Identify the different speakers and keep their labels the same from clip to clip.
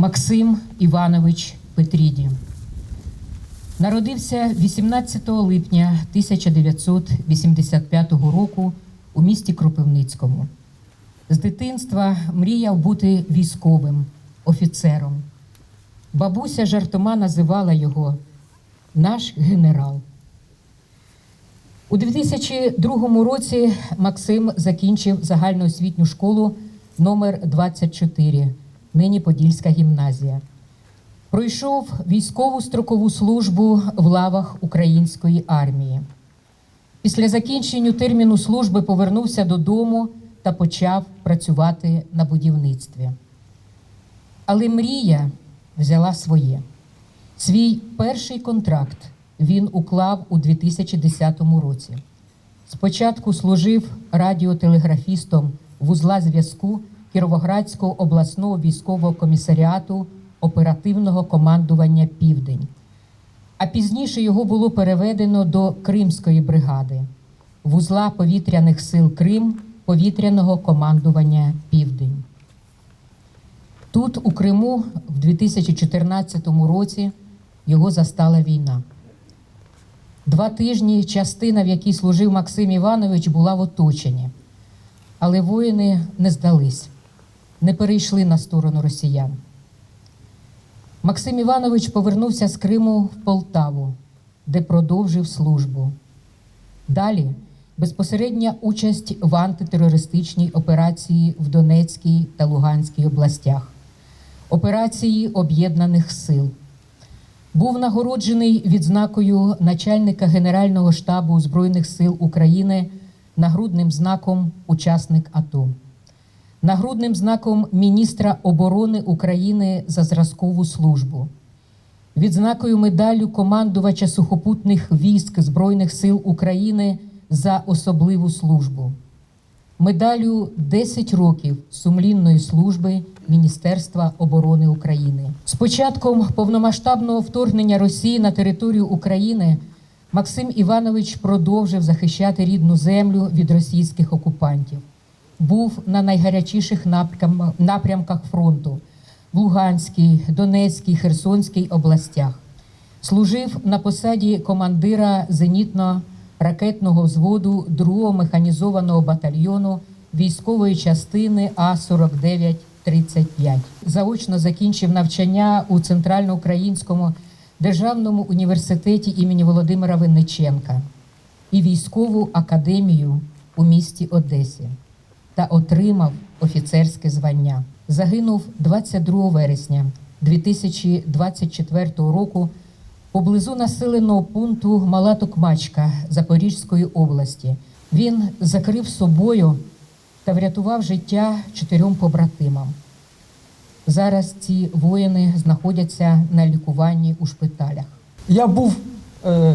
Speaker 1: Максим Іванович Петріді. Народився 18 липня 1985 року у місті Кропивницькому. З дитинства мріяв бути військовим, офіцером. Бабуся жартома називала його наш генерал. У 2002 році Максим закінчив загальноосвітню школу номер 24, нині Подільська гімназія. Пройшов військову строкову службу в лавах української армії. Після закінчення терміну служби повернувся додому та почав працювати на будівництві. Але мрія взяла своє. Свій перший контракт він уклав у 2010 році. Спочатку служив радіотелеграфістом вузла зв'язку Кіровоградського обласного військового комісаріату оперативного командування Південь. А пізніше його було переведено до Кримської бригади, вузла повітряних сил Крим повітряного командування Південь. Тут, у Криму, в 2014 році його застала війна. Два тижні частина, в якій служив Максим Іванович, була в оточенні. Але воїни не здались, не перейшли на сторону росіян. Максим Іванович повернувся з Криму в Полтаву, де продовжив службу. Далі безпосередня участь в антитерористичній операції в Донецькій та Луганській областях, операції Об'єднаних Сил. Був нагороджений відзнакою начальника Генерального штабу Збройних сил України нагрудним знаком Учасник АТО, нагрудним знаком міністра оборони України за зразкову службу, відзнакою медаллю командувача сухопутних військ Збройних сил України за особливу службу, медаллю 10 років сумлінної служби Міністерства оборони України. З початком повномасштабного вторгнення Росії на територію України Максим Іванович продовжив захищати рідну землю від російських окупантів. Був на найгарячіших напрямках фронту в Луганській, Донецькій, Херсонській областях. Служив на посаді командира зенітно-ракетного взводу 2-го механізованого батальйону військової частини А-49-35. Заочно закінчив навчання у Центральноукраїнському державному університеті імені Володимира Винниченка і військову академію у місті Одесі та отримав офіцерське звання. Загинув 22 вересня 2024 року поблизу населеного пункту Мала Токмачка Запорізької області. Він закрив собою та врятував життя чотирьом побратимам. Зараз ці воїни знаходяться на лікуванні у шпиталях.
Speaker 2: Я був е,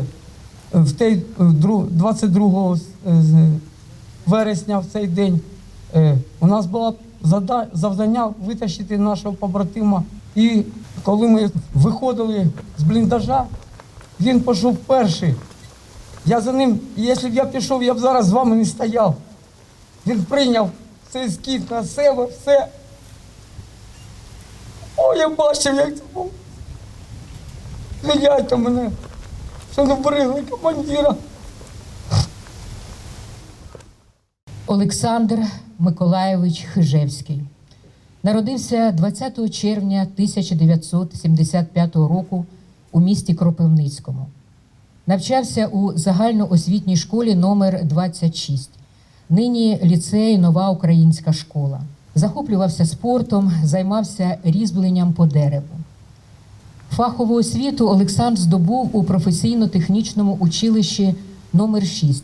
Speaker 2: в той е, дру- 22 е, вересня в цей день. Е, у нас було завдання витащити нашого побратима. І коли ми виходили з бліндажа, він пішов перший. Я за ним, якщо б я пішов, я б зараз з вами не стояв. Він прийняв цей скіт на себе, все. О, я бачив, як це було. Глядять мене, що не бригли командира.
Speaker 1: Олександр Миколайович Хижевський народився 20 червня 1975 року у місті Кропивницькому. Навчався у загальноосвітній школі номер 26 нині ліцей Нова Українська школа. Захоплювався спортом, займався різьбленням по дереву. Фахову освіту Олександр здобув у професійно-технічному училищі номер 6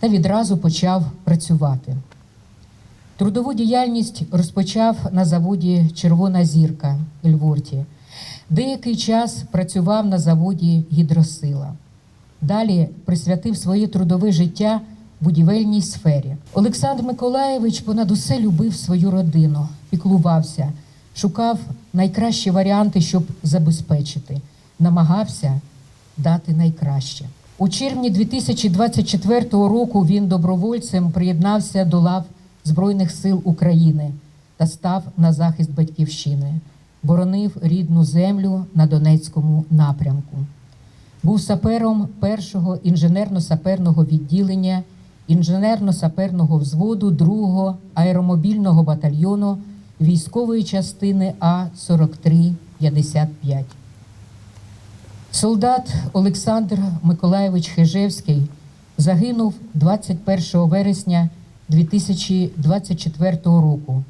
Speaker 1: та відразу почав працювати. Трудову діяльність розпочав на заводі Червона зірка Ельворті. Деякий час працював на заводі Гідросила. Далі присвятив своє трудове життя будівельній сфері. Олександр Миколаєвич понад усе любив свою родину, піклувався, шукав найкращі варіанти, щоб забезпечити, намагався дати найкраще. У червні 2024 року він добровольцем приєднався до лав Збройних сил України та став на захист батьківщини. боронив рідну землю на Донецькому напрямку. Був сапером першого інженерно-саперного відділення інженерно-саперного взводу 2-го аеромобільного батальйону військової частини А-4355. Солдат Олександр Миколаєвич Хижевський загинув 21 вересня 2024 року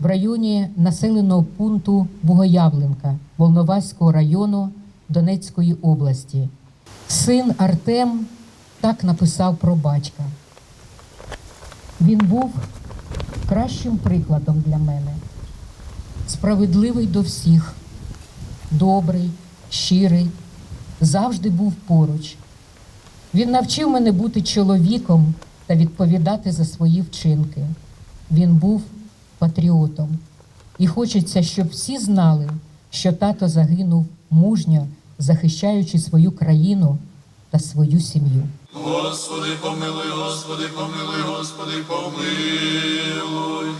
Speaker 1: в районі населеного пункту Бугоявленка Волноваського району Донецької області. Син Артем так написав про батька. Він був кращим прикладом для мене, справедливий до всіх, добрий, щирий, завжди був поруч. Він навчив мене бути чоловіком та відповідати за свої вчинки. Він був патріотом. І хочеться, щоб всі знали, що тато загинув мужньо, захищаючи свою країну та свою сім'ю.
Speaker 3: Господи, помилуй, Господи, помилуй, Господи, помилуй.